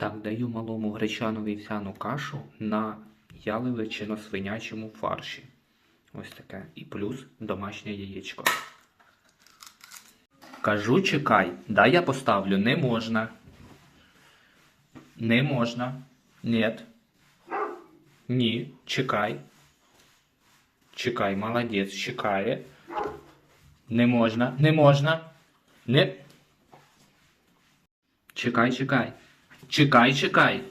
Так, даю малому гречану вівсяну кашу на яловичино-свинячому фарші. Ось таке. І плюс домашнє яєчко. Кажу, чекай, дай я поставлю. Не можна. Не можна. Нет. Ні, чекай. Чекай, молодець, чекає. Не можна, не можна. Не. Чекай, чекай. Чекай, чекай.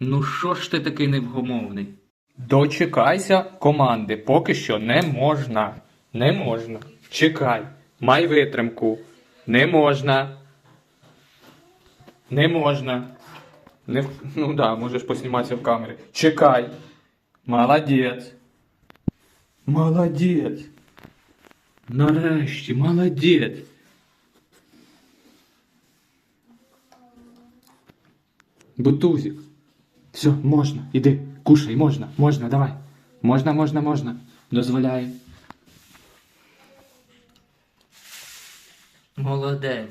Ну що ж ти такий невгомовний? Дочекайся команди. Поки що не можна. Не можна. Чекай. Май витримку. Не можна. Не можна. Не... Ну да, можеш посніматися в камері. Чекай. Молодець. Молодець. Нарешті, молодець. Бутузик. Все, можна. Іди, кушай, можна, можна, давай. Можна, можна, можна. Дозволяю. Молодець.